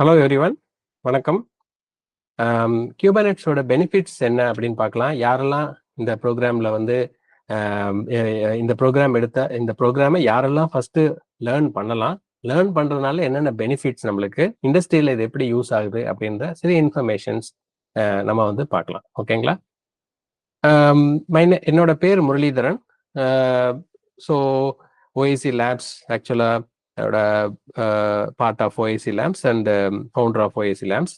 Hello everyone வணக்கம். கியூபனெட்ஸோட benefits என்ன அப்படின்னு பார்க்கலாம். யாரெல்லாம் இந்த ப்ரோக்ராம்ல வந்து இந்த ப்ரோக்ராம் எடுத்த இந்த ப்ரோக்ராமை யாரெல்லாம் ஃபஸ்ட்டு லேர்ன் பண்ணலாம் லேர்ன் பண்ணுறதுனால என்னென்ன பெனிஃபிட்ஸ் நம்மளுக்கு இண்டஸ்ட்ரியில் இது எப்படி யூஸ் ஆகுது அப்படின்ற சில இன்ஃபர்மேஷன்ஸ் நம்ம வந்து பார்க்கலாம். ஓகேங்களா ஆம், என்னோட பேர் முரளிதரன். ஸோ ஓஎசி லேப்ஸ் ஆக்சுவலாக அதோட part of O C labs and founder of O C labs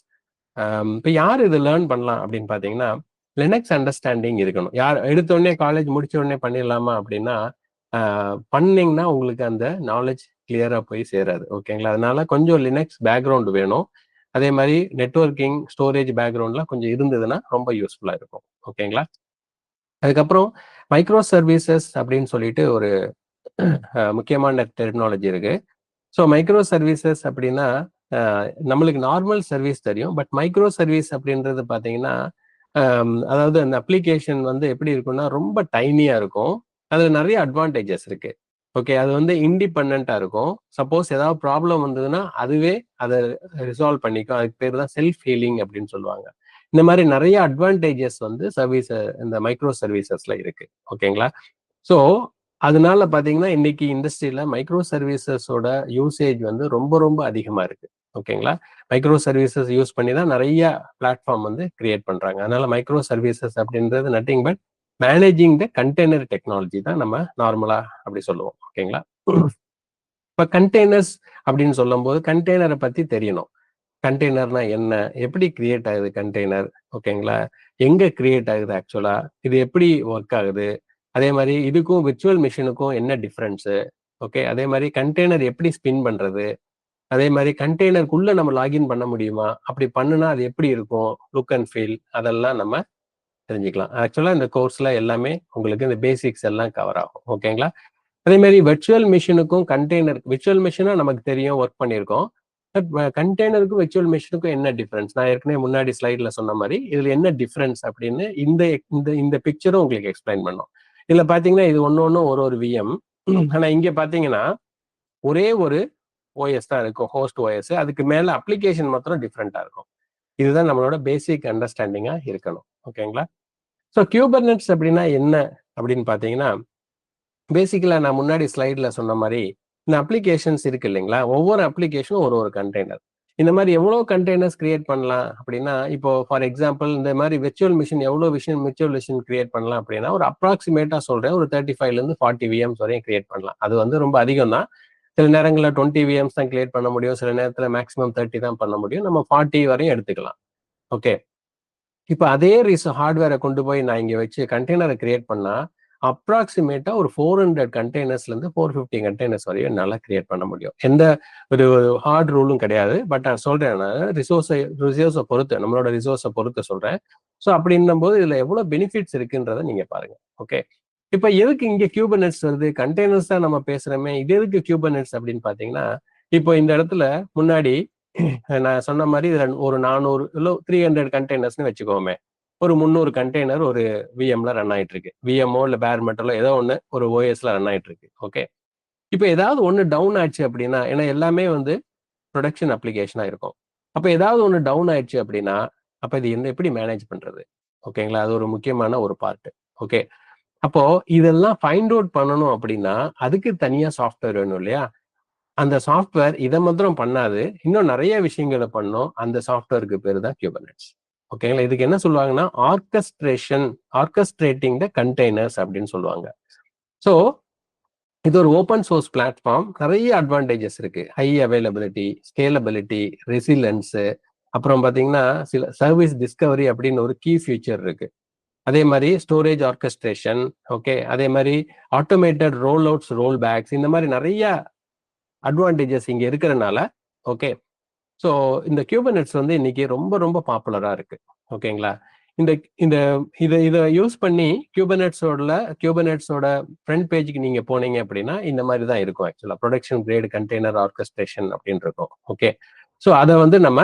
இப்போ யார் இது லேர்ன் பண்ணலாம் அப்படின்னு பார்த்தீங்கன்னா லினக்ஸ் அண்டர்ஸ்டாண்டிங் இருக்கணும். யார் எடுத்த உடனே காலேஜ் முடிச்ச உடனே பண்ணிடலாமா அப்படின்னா பண்ணிங்கன்னா உங்களுக்கு அந்த நாலேஜ் கிளியராக போய் சேராது. ஓகேங்களா அதனால கொஞ்சம் லினக்ஸ் பேக்ரவுண்ட் வேணும். அதே மாதிரி நெட்வொர்க்கிங் ஸ்டோரேஜ் பேக்ரவுண்ட்லாம் கொஞ்சம் இருந்ததுன்னா ரொம்ப யூஸ்ஃபுல்லாக இருக்கும். ஓகேங்களா அதுக்கப்புறம் மைக்ரோ சர்வீசஸ் அப்படின்னு சொல்லிட்டு ஒரு முக்கியமான டெக்னாலஜி இருக்குது ஸோ மைக்ரோ சர்வீசஸ் அப்படின்னா நம்மளுக்கு நார்மல் சர்வீஸ் தெரியும். பட் மைக்ரோ சர்வீஸ் அப்படின்றது பார்த்தீங்கன்னா அதாவது அந்த அப்ளிகேஷன் வந்து எப்படி இருக்கும்னா ரொம்ப டைனியா இருக்கும். அதில் நிறைய அட்வான்டேஜஸ் இருக்கு. ஓகே அது வந்து இண்டிபெண்ட்டாக இருக்கும். சப்போஸ் ஏதாவது ப்ராப்ளம் வந்ததுன்னா அதுவே அதை ரிசால்வ் பண்ணிக்கும். அதுக்கு பேர் தான் செல்ஃப் ஹீலிங் அப்படின்னு சொல்லுவாங்க. இந்த மாதிரி நிறைய அட்வான்டேஜஸ் வந்து சர்வீஸ் இந்த மைக்ரோ சர்வீசஸ்ல இருக்கு. ஓகேங்களா ஸோ அதனால பாத்தீங்கன்னா இன்னைக்கு இண்டஸ்ட்ரியில மைக்ரோ சர்வீசஸோட யூசேஜ் வந்து ரொம்ப ரொம்ப அதிகமா இருக்கு. ஓகேங்களா? மைக்ரோ சர்வீசஸ் யூஸ் பண்ணி தான் நிறைய பிளாட்ஃபார்ம் வந்து கிரியேட் பண்றாங்க. அதனால மைக்ரோ சர்வீசஸ் அப்படின்றது nothing but managing the container technology தான் நம்ம நார்மலா அப்படி சொல்லுவோம். ஓகேங்களா? இப்போ கண்டெய்னர்ஸ் அப்படின்னு சொல்லும்போது கண்டெய்னரை பத்தி தெரியணும். கண்டெய்னர்னா என்ன? எப்படி கிரியேட் ஆகுது கண்டெய்னர் ஓகேங்களா? எங்க கிரியேட் ஆகுது ஆக்சுவலா இது எப்படி ஒர்க் ஆகுது? அதே மாதிரி இதுக்கும் விர்ச்சுவல் மிஷினுக்கும் என்ன டிஃப்ரென்ஸு ஓகே அதே மாதிரி கண்டெய்னர் எப்படி ஸ்பின் பண்ணுறது அதே மாதிரி கண்டெய்னருக்குள்ளே நம்ம லாகின் பண்ண முடியுமா? அப்படி பண்ணுனா அது எப்படி இருக்கும்? லுக் அண்ட் ஃபீல் அதெல்லாம் நம்ம தெரிஞ்சுக்கலாம். ஆக்சுவலாக இந்த கோர்ஸில் எல்லாமே உங்களுக்கு இந்த பேசிக்ஸ் எல்லாம் கவர் ஆகும். ஓகேங்களா அதே மாதிரி வெர்ச்சுவல் மிஷினுக்கும் கண்டெய்னர் விர்ச்சுவல் மிஷினாக நமக்கு தெரியும் ஒர்க் பண்ணியிருக்கோம். பட் கண்டெய்னருக்கும் விர்ச்சுவல் மிஷினுக்கும் என்ன டிஃப்ரென்ஸ் நான் ஏற்கனவே முன்னாடி ஸ்லைடில் சொன்ன மாதிரி இதில் என்ன டிஃப்ரென்ஸ் அப்படின்னு இந்த இந்த இந்த பிக்சரும் உங்களுக்கு எக்ஸ்பிளைன் பண்ணோம். இதுல பாத்தீங்கன்னா இது ஒன்னு ஒன்றும் ஒரு ஒரு விஎம் ஆனா இங்க பாத்தீங்கன்னா ஒரே ஒரு ஓஎஸ் தான் இருக்கும். ஹோஸ்ட் ஓஎஸ் அதுக்கு மேல அப்ளிகேஷன் மாத்திரம் டிஃப்ரெண்டா இருக்கும். இதுதான் நம்மளோட பேசிக் அண்டர்ஸ்டாண்டிங்கா இருக்கணும். ஓகேங்களா ஸோ கியூபர்நெட்ஸ் அப்படின்னா என்ன அப்படின்னு பார்த்தீங்கன்னா பேசிக்கலா நான் முன்னாடி ஸ்லைட்ல சொன்ன மாதிரி இந்த அப்ளிகேஷன்ஸ் இருக்கு இல்லைங்களா? ஒவ்வொரு அப்ளிகேஷனும் ஒரு ஒரு கண்டெய்னர் இந்த மாதிரி எவ்வளோ கண்டெய்னர்ஸ் கிரியேட் பண்ணலாம் அப்படின்னா இப்போ ஃபார் எக்ஸாம்பிள் இந்த மாதிரி விர்ச்சுவல் மிஷின் எவ்வளோ விஷயம் விர்ச்சுவல் மிஷின் கிரியேட் பண்ணலாம் அப்படின்னா ஒரு அப்ராக்சிமேட்டாக சொல்கிறேன் ஒரு தேர்ட்டி ஃபைவ்லேருந்து ஃபார்ட்டி விஎம்ஸ் வரையும் கிரியேட் பண்ணலாம். அது வந்து ரொம்ப அதிகம் தான் சில நேரங்களில் டுவெண்ட்டி விஎம்ஸ் தான் கிரியேட் பண்ண முடியும். சில நேரத்தில் மேக்ஸிமம் தேர்ட்டி தான் பண்ண முடியும். நம்ம ஃபார்ட்டி வரையும் எடுத்துக்கலாம். ஓகே இப்போ அதே ரீசன் ஹார்ட்வேரை கொண்டு போய் நான் இங்கே வச்சு கண்டெய்னரை கிரியேட் பண்ணால் அப்ராக்சிமேட்டாக ஒரு ஃபோர் ஹண்ட்ரட் கண்டெய்னர்ஸ்லேருந்து ஃபோர் ஃபிஃப்டி கண்டெய்னர்ஸ் வரையும் என்னால் கிரியேட் பண்ண முடியும். எந்த ஒரு ஹார்ட் ரூலும் கிடையாது. பட் நான் சொல்கிறேன் நான் ரிசோர்ஸை ரிசோர்ஸை பொறுத்து நம்மளோட ரிசோர்ஸை பொறுத்து சொல்கிறேன் ஸோ அப்படின்னும் போது இதில் எவ்வளோ பெனிஃபிட்ஸ் இருக்குன்றதை நீங்கள் பாருங்க. ஓகே இப்போ எதுக்கு இங்க நெட்ஸ் வருது? கண்டெய்னர்ஸ் தான் நம்ம பேசுறோமே. இது எதுக்கு கியூபனெட்ஸ் அப்படின்னு பார்த்தீங்கன்னா இப்போ இந்த இடத்துல முன்னாடி நான் சொன்ன மாதிரி இதில் ஒரு நானூறு இல்லை த்ரீ ஹண்ட்ரட் கண்டெய்னர்ஸ்னு வச்சுக்கோமே. ஒரு முந்நூறு கண்டெய்னர் ஒரு விஎம்ல ரன் ஆயிட்டு இருக்கு விஎம்ஓ இல்ல பேர் மெட்டலோ ஏதோ ஒன்று ஒரு ஓஎஸ்ல ரன் ஆயிட்டு இருக்கு ஓகே இப்போ ஏதாவது ஒன்று டவுன் ஆயிடுச்சு அப்படின்னா ஏன்னா எல்லாமே வந்து ப்ரொடக்ஷன் அப்ளிகேஷனாக இருக்கும். அப்போ ஏதாவது ஒன்று டவுன் ஆயிடுச்சு அப்படின்னா அப்போ இது என்ன எப்படி மேனேஜ் பண்றது? ஓகேங்களா அது ஒரு முக்கியமான ஒரு பார்ட் ஓகே அப்போ இதெல்லாம் ஃபைண்ட் அவுட் பண்ணணும் அப்படின்னா அதுக்கு தனியா சாஃப்ட்வேர் வேணும் இல்லையா? அந்த சாஃப்ட்வேர் இதை மாத்திரம் பண்ணாது. இன்னும் நிறைய விஷயங்களை பண்ணும். அந்த சாஃப்ட்வேருக்கு பேர் தான் கியூபனெட்ஸ் ஓகேங்களா இதுக்கு என்ன சொல்லுவாங்கன்னா ஆர்கஸ்ட்ரேஷன் ஆர்கஸ்ட்ரேட்டிங் த கண்டெய்னர்ஸ் அப்படின்னு சொல்லுவாங்க. ஸோ இது ஒரு ஓப்பன் சோர்ஸ் பிளாட்ஃபார்ம் நிறைய அட்வான்டேஜஸ் இருக்கு. ஹை அவைலபிலிட்டி ஸ்கேலபிலிட்டி ரெசிலன்ஸு அப்புறம் பார்த்தீங்கன்னா சில சர்வீஸ் டிஸ்கவரி அப்படின்னு ஒரு கீ ஃபியூச்சர் இருக்கு. அதே மாதிரி ஸ்டோரேஜ் ஆர்கஸ்ட்ரேஷன் ஓகே அதே மாதிரி automated roll outs roll backs இந்த மாதிரி நிறைய அட்வான்டேஜஸ் இங்க இருக்கிறனால ஓகே ஸோ இந்த கியூபனெட்ஸ் வந்து இன்னைக்கு ரொம்ப ரொம்ப பாப்புலரா இருக்கு. ஓகேங்களா? இந்த இந்த இதை இதை யூஸ் பண்ணி கியூபனெட்ஸோட கியூபனெட்ஸோட ஃப்ரண்ட் பேஜுக்கு நீங்க போனீங்க அப்படின்னா இந்த மாதிரி தான் இருக்கும் ஆக்சுவலா ப்ரொடக்ஷன் கிரேட் கண்டெய்னர் ஆர்கஸ்ட்ரேஷன் அப்படின்னு இருக்கும். ஓகே? ஸோ அதை வந்து நம்ம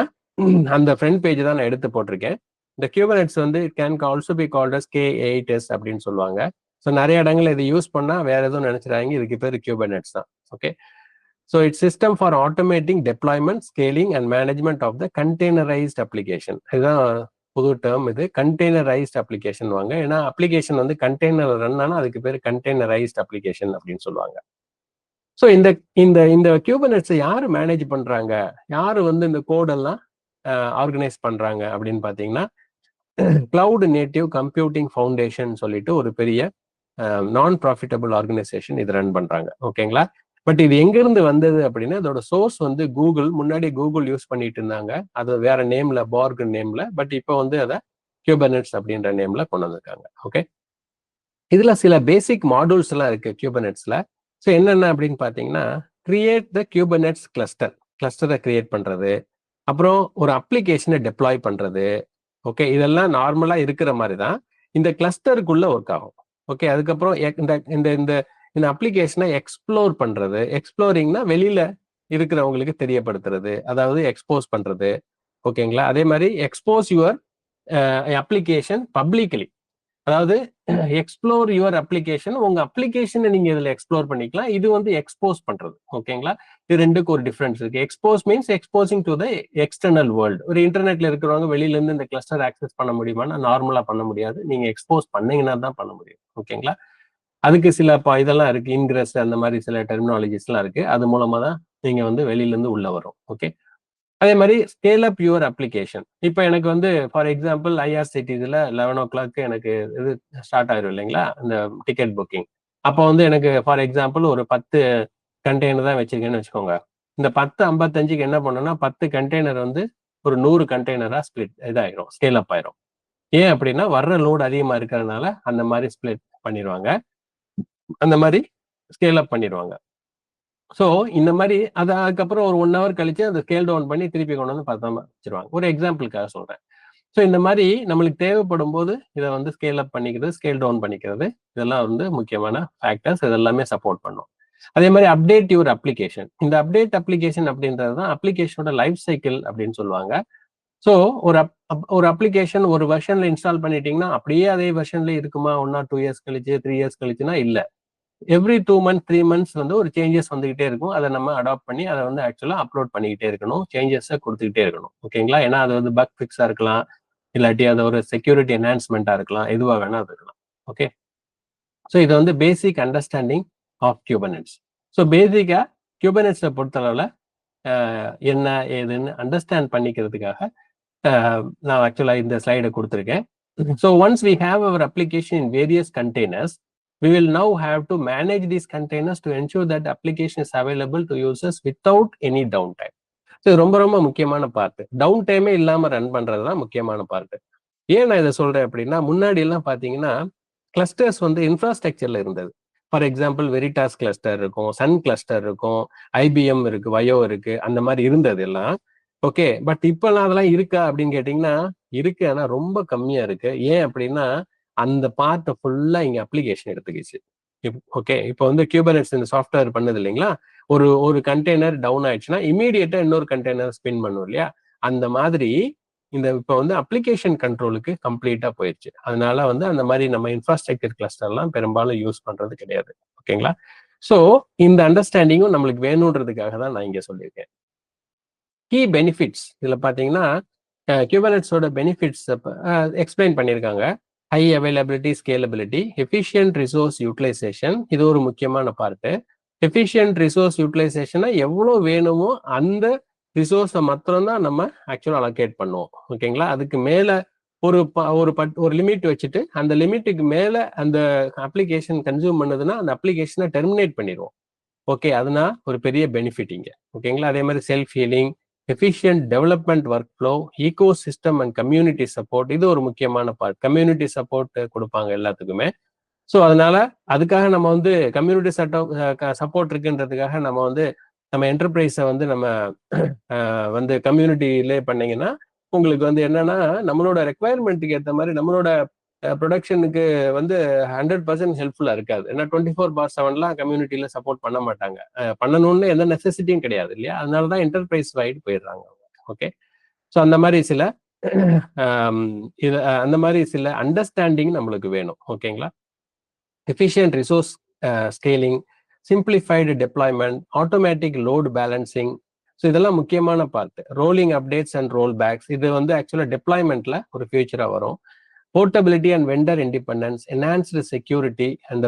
அந்த ஃப்ரண்ட் பேஜ் தான் நான் எடுத்து போட்டிருக்கேன். இந்த கியூபனெட்ஸ் வந்து can also be called as K eight அப்படின்னு சொல்லுவாங்க. ஸோ நிறைய இடங்கள்ல இதை யூஸ் பண்ணா வேற எதுவும் நினைச்சிடாங்க இதுக்கு பேர் கியூபனெட்ஸ் தான். Okay? So it's system for automating deployment, scaling and management of the containerized application இதுதான் புது டேர்ம் இது. கண்டெய்னரைஸ்ட் அப்ளிகேஷன் வாங்க. ஏன்னா அப்ளிகேஷன் வந்து கண்டெய்னர் ரன் ஆனால் அதுக்கு பேர் கண்டெய்னரைஸ்ட் அப்ளிகேஷன் அப்படின்னு சொல்லுவாங்க. ஸோ இந்த இந்த இந்த கியூபனட்ஸை யார் மேனேஜ் பண்றாங்க? யார் வந்து இந்த கோடெல்லாம் ஆர்கனைஸ் பண்றாங்க அப்படின்னு பார்த்தீங்கன்னா கிளவுட் நேட்டிவ் கம்ப்யூட்டிங் ஃபவுண்டேஷன் சொல்லிட்டு ஒரு பெரிய நான் ப்ராஃபிட்டபிள் ஆர்கனைசேஷன் இது ரன் பண்றாங்க. ஓகேங்களா பட் இது எங்க இருந்து வந்தது அப்படின்னா அதோட சோர்ஸ் வந்து கூகுள் முன்னாடி கூகுள் யூஸ் பண்ணிட்டு இருந்தாங்க. அது வேற நேம்ல பார்க் நேம்ல பட் இப்போ வந்து அதை கியூபனெட்ஸ் அப்படின்ற நேம்ல கொண்டு வந்திருக்காங்க. ஓகே இதுல சில பேசிக் மாடூல்ஸ் எல்லாம் இருக்கு கியூபனெட்ஸ்ல ஸோ என்னென்ன அப்படின்னு பார்த்தீங்கன்னா கிரியேட் த கியூபனெட்ஸ் கிளஸ்டர் கிளஸ்டரை கிரியேட் பண்றது. அப்புறம் ஒரு அப்ளிகேஷனை டெப்ளாய் பண்றது. ஓகே இதெல்லாம் நார்மலா இருக்கிற மாதிரி தான். இந்த கிளஸ்டருக்குள்ள ஒர்க் ஆகும். ஓகே அதுக்கப்புறம் இந்த இந்த இந்த அப்ளிகேஷனை எக்ஸ்ப்ளோர் பண்றது. எக்ஸ்ப்ளோரிங்னா வெளியில இருக்கிறவங்களுக்கு தெரியப்படுத்துறது. அதாவது எக்ஸ்போஸ் பண்றது. ஓகேங்களா அதே மாதிரி எக்ஸ்போஸ் யுவர் அப்ளிகேஷன் பப்ளிக்லி அதாவது எக்ஸ்ப்ளோர் யுவர் அப்ளிகேஷன் உங்க அப்ளிகேஷனை நீங்க இதுல எக்ஸ்ப்ளோர் பண்ணிக்கலாம். இது வந்து எக்ஸ்போஸ் பண்றது. ஓகேங்களா இது ரெண்டுக்கு ஒரு டிஃபரன்ஸ் இருக்கு. Expose means exposing to the external world ஒரு இன்டர்நெட்ல இருக்கிறவங்க வெளியில இருந்து இந்த கிளஸ்டர் ஆக்சஸ் பண்ண முடியுமானா நார்மலா பண்ண முடியாது. நீங்க எக்ஸ்போஸ் பண்ணீங்கன்னா தான் பண்ண முடியும். ஓகேங்களா அதுக்கு சில இதெல்லாம் இருக்கு. இன்கிரஸ் அந்த மாதிரி சில டெர்மினாலஜிஸ்லாம் இருக்கு. அது மூலமா தான் நீங்க வந்து வெளியில இருந்து உள்ள வரும். ஓகே அதே மாதிரி ஸ்கேல் அப் யுவர் அப்ளிகேஷன் இப்போ எனக்கு வந்து ஃபார் எக்ஸாம்பிள் ஐஆர்சிடி இதில் லெவன் ஓ கிளாக் எனக்கு இது ஸ்டார்ட் ஆயிரும் இல்லைங்களா? இந்த டிக்கெட் புக்கிங் அப்போ வந்து எனக்கு ஃபார் எக்ஸாம்பிள் ஒரு பத்து கண்டெய்னர் தான் வச்சிருக்கேன்னு வச்சுக்கோங்க. இந்த பத்து ஐம்பத்தஞ்சுக்கு என்ன பண்ணணும்னா பத்து கண்டெய்னர் வந்து ஒரு நூறு கண்டெய்னராக ஸ்பிளிட் இதாயிரும். ஸ்கேல் அப் ஆயிரும். ஏன் அப்படின்னா வர்ற லோடு அதிகமாக இருக்கிறதுனால அந்த மாதிரி ஸ்பிளிட் பண்ணிடுவாங்க அந்த மாதிரி ஸ்கேல் அப் பண்ணிடுவாங்க. ஸோ இந்த மாதிரி அது அதுக்கப்புறம் ஒரு ஒன் ஹவர் கழிச்சு அதை ஸ்கேல் டவுன் பண்ணி திருப்பி கொண்டு வந்து பத்தாம வச்சிருவாங்க. ஒரு எக்ஸாம்பிளுக்காக சொல்றேன். ஸோ இந்த மாதிரி நம்மளுக்கு தேவைப்படும் போது இதை வந்து ஸ்கேல் அப் பண்ணிக்கிறது ஸ்கேல் டவுன் பண்ணிக்கிறது இதெல்லாம் வந்து முக்கியமான ஃபேக்டர்ஸ் இதெல்லாமே சப்போர்ட் பண்ணும். அதே மாதிரி அப்டேட் யுவர் அப்ளிகேஷன் இந்த அப்டேட் அப்ளிகேஷன் அப்படின்றது தான் அப்ளிகேஷனோட லைஃப் சைக்கிள் அப்படின்னு சொல்லுவாங்க. ஸோ ஒரு ஒரு அப்ளிகேஷன் ஒரு வெர்ஷன்ல இன்ஸ்டால் பண்ணிட்டீங்கன்னா அப்படியே அதே வெர்ஷன்ல இருக்குமா? ஒன் ஆர் டூ இயர்ஸ் கழிச்சு த்ரீ இயர்ஸ் கழிச்சுனா இல்லை. Every two month three months வந்து ஒரு சேஞ்சஸ் வந்துகிட்டே இருக்கும். அதை நம்ம அடாப்ட் பண்ணி அதை வந்து ஆக்சுவலாக அப்லோட் பண்ணிக்கிட்டே இருக்கணும். சேஞ்சஸை கொடுத்துக்கிட்டே இருக்கணும். ஓகேங்களா ஏன்னா அது வந்து பக் ஃபிக்ஸாக இருக்கலாம். இல்லாட்டி அது ஒரு செக்யூரிட்டி என்ஹான்ஸ்மெண்ட்டாக இருக்கலாம். எதுவாக வேணா அது இருக்கலாம். ஓகே ஸோ இது வந்து basic understanding of Kubernetes so பேசிக்காக கியூபனட்ஸை பொறுத்தளவில் என்ன ஏதுன்னு அண்டர்ஸ்டாண்ட் பண்ணிக்கிறதுக்காக நான் ஆக்சுவலாக இந்த ஸ்லைடை கொடுத்துருக்கேன். So once we have our application in various containers we will now have to manage these containers to ensure that the application is available to users without any downtime. So ரொம்ப ரொம்ப முக்கியமான part down டைமே இல்லாம run பண்றது தான் முக்கியமான part ஏன் நான் இதை சொல்றேன் அப்படின்னா முன்னாடி எல்லாம் பாத்தீங்கன்னா கிளஸ்டர்ஸ் வந்து இன்ஃப்ராஸ்ட்ரக்சர்ல இருந்தது. ஃபார் எக்ஸாம்பிள் வெரிடாஸ் கிளஸ்டர் இருக்கும் சன் கிளஸ்டர் இருக்கும் ஐபிஎம் இருக்கு வயோ இருக்கு அந்த மாதிரி இருந்தது எல்லாம். ஓகே பட் இப்பெல்லாம் அதெல்லாம் இருக்கா அப்படின்னு கேட்டீங்கன்னா இருக்கு ஆனா ரொம்ப கம்மியா இருக்கு. ஏன் அப்படின்னா அந்த பார்ட்டை ஃபுல்லா இங்க அப்ளிகேஷன் எடுத்துக்கிச்சு. ஓகே இப்போ வந்து கியூபனெட்ஸ் இந்த சாஃப்ட்வேர் பண்ணுது இல்லைங்களா? ஒரு ஒரு கண்டெய்னர் டவுன் ஆயிடுச்சுன்னா இமீடியட்டா இன்னொரு கண்டெய்னர் ஸ்பின் பண்ணும் இல்லையா? அந்த மாதிரி இந்த இப்போ வந்து அப்ளிகேஷன் கண்ட்ரோலுக்கு கம்ப்ளீட்டா போயிடுச்சு அதனால வந்து அந்த மாதிரி நம்ம இன்ஃப்ராஸ்ட்ரக்சர் கிளஸ்டர்லாம் பெரும்பாலும் யூஸ் பண்றது கிடையாது. ஓகேங்களா? ஸோ இந்த அண்டர்ஸ்டாண்டிங்கும் நம்மளுக்கு வேணுன்றதுக்காக தான் நான் இங்க சொல்லியிருக்கேன். கீ பெனிஃபிட்ஸ் இதில் பார்த்தீங்கன்னா கியூபனெட்ஸோட பெனிஃபிட்ஸ் எக்ஸ்பிளைன் பண்ணியிருக்காங்க. High availability scalability efficient resource utilization இது ஒரு முக்கியமான பார்ட்டு எஃபிஷியன்ட் ரிசோர்ஸ் யூட்டிலைசேஷனை எவ்வளோ வேணுமோ அந்த ரிசோர்ஸை மாத்திரம்தான் நம்ம ஆக்சுவலாக அலோகேட் பண்ணுவோம். ஓகேங்களா அதுக்கு மேலே ஒரு ஒரு பட் ஒரு லிமிட் வச்சுட்டு அந்த லிமிட்டுக்கு மேலே அந்த அப்ளிகேஷன் கன்சியூம் பண்ணுதுன்னா அந்த அப்ளிகேஷனை டெர்மினேட் பண்ணிடுவோம். ஓகே அதுனா ஒரு பெரிய பெனிஃபிட் இங்கே. ஓகேங்களா அதே மாதிரி self healing efficient development workflow ecosystem and community support இது ஒரு முக்கியமான பார்ட் கம்யூனிட்டி சப்போர்ட் கொடுப்பாங்க எல்லாத்துக்குமே. ஸோ அதனால அதுக்காக நம்ம வந்து கம்யூனிட்டி சட்டோ சப்போர்ட் இருக்குன்றதுக்காக நம்ம வந்து நம்ம என்டர்பிரைஸை வந்து நம்ம வந்து கம்யூனிட்டிலே பண்ணீங்கன்னா உங்களுக்கு வந்து என்னன்னா நம்மளோட ரெக்குவயர்மெண்ட்டுக்கு ஏற்ற மாதிரி நம்மளோட ப்ரொடக்ஷனுக்கு வந்து ஹண்ட்ரட் பர்சன்ட் ஹெல்ப்ஃபுல்லா இருக்காது. ஏன்னா டுவெண்ட்டி ஃபோர் பார் செவன்லாம் கம்யூனிட்டியில் சப்போர்ட் பண்ண மாட்டாங்க. பண்ணணும்னு எந்த நெசசிட்டியும் கிடையாது இல்லையா? அதனால தான் என்டர்பிரைஸ் வைடு போயிடுறாங்க ஓகே ஸோ அந்த மாதிரி சில இது அந்த மாதிரி சில அண்டர்ஸ்டாண்டிங் நம்மளுக்கு வேணும். ஓகேங்களா efficient resource scaling simplified deployment automatic load balancing so இதெல்லாம் முக்கியமான part rolling updates and rollbacks இது வந்து ஆக்சுவலாக டெப்ளாய்மெண்ட்ல ஒரு ஃபியூச்சராக வரும். Portability and vendor independence enhanced security and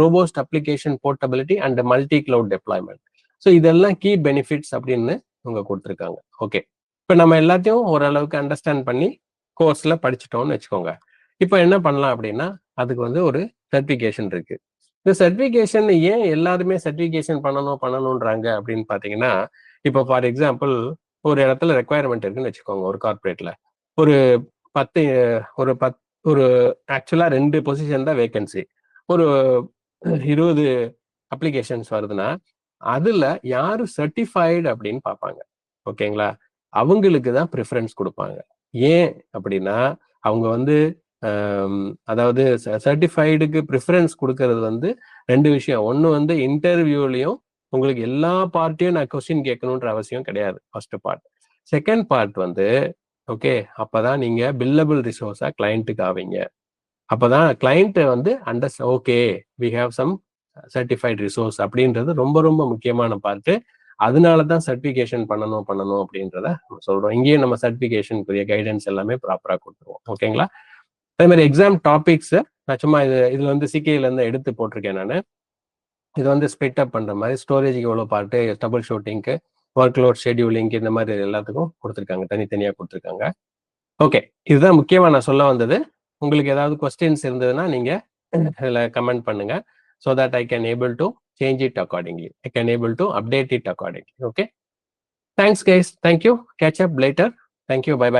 robust application portability and multi cloud deployment so இதெல்லாம் கீ பெனிஃபிட்ஸ் அப்படின்னு இவங்க கொடுத்துருக்காங்க. ஓகே இப்போ நம்ம எல்லாத்தையும் ஓரளவுக்கு அண்டர்ஸ்டாண்ட் பண்ணி கோர்ஸில் படிச்சிட்டோம்னு வச்சுக்கோங்க. இப்போ என்ன பண்ணலாம் அப்படின்னா அதுக்கு வந்து ஒரு சர்டிஃபிகேஷன் இருக்கு. இந்த சர்டிஃபிகேஷன் ஏன் எல்லாருமே சர்டிஃபிகேஷன் பண்ணணும் பண்ணணுன்றாங்க அப்படின்னு பார்த்தீங்கன்னா இப்போ ஃபார் எக்ஸாம்பிள் ஒரு இடத்துல ரெக்குவயர்மெண்ட் இருக்குன்னு வச்சுக்கோங்க ஒரு கார்பரேட்ல ஒரு பத்து ஒரு பத் ஒரு ஆக்சுவலா ரெண்டு பொசிஷன் தான் வேகன்சி ஒரு இருபது அப்ளிகேஷன்ஸ் வருதுன்னா அதுல யார் சர்டிஃபைடு அப்படின்னு பார்ப்பாங்க. ஓகேங்களா? அவங்களுக்கு தான் ப்ரிஃபரன்ஸ் கொடுப்பாங்க. ஏன் அப்படின்னா அவங்க வந்து அதாவது சர்டிஃபைடுக்கு ப்ரிஃபரன்ஸ் கொடுக்கறது வந்து ரெண்டு விஷயம். ஒன்று வந்து இன்டர்வியூலையும் உங்களுக்கு எல்லா பார்ட்டையும் நான் கொஸ்டின் கேட்கணுன்ற அவசியம் கிடையாது ஃபர்ஸ்ட் பார்ட் செகண்ட் பார்ட் வந்து ஓகே. அப்பதான் நீங்கள் பில்லபிள் ரிசோர்ஸாக கிளைண்ட்டுக்கு ஆவீங்க. அப்போ தான் கிளைண்ட் வந்து under okay we have some certified resource அப்படின்றது ரொம்ப ரொம்ப முக்கியமான பார்ட்டு அதனால தான் சர்டிஃபிகேஷன் பண்ணணும் பண்ணணும் அப்படின்றத நம்ம சொல்கிறோம் இங்கேயும் நம்ம சர்டிஃபிகேஷனுக்குரிய கைடன்ஸ் எல்லாமே ப்ராப்பராக கொடுத்துருவோம். ஓகேங்களா? அதே மாதிரி எக்ஸாம் டாபிக்ஸு நான் சும்மா இது இதில் வந்து சிகேலேருந்து எடுத்து போட்டிருக்கேன் நான். இது வந்து ஸ்பிட் அப் பண்ணுற மாதிரி ஸ்டோரேஜுக்கு எவ்வளோ பார்ட்டு டபுள் ஷூட்டிங்க்கு ஒர்க் லோட் ஷெடியூலிங் இந்த மாதிரி எல்லாத்துக்கும் கொடுத்துருக்காங்க. தனித்தனியாக கொடுத்துருக்காங்க. ஓகே இதுதான் முக்கியமாக நான் சொல்ல வந்தது. உங்களுக்கு ஏதாவது கொஸ்டின்ஸ் இருந்ததுன்னா நீங்கள் இதில் கமெண்ட் பண்ணுங்க. So that I can able to change it accordingly I can able to update it accordingly okay thanks guys thank you catch up later thank you bye bye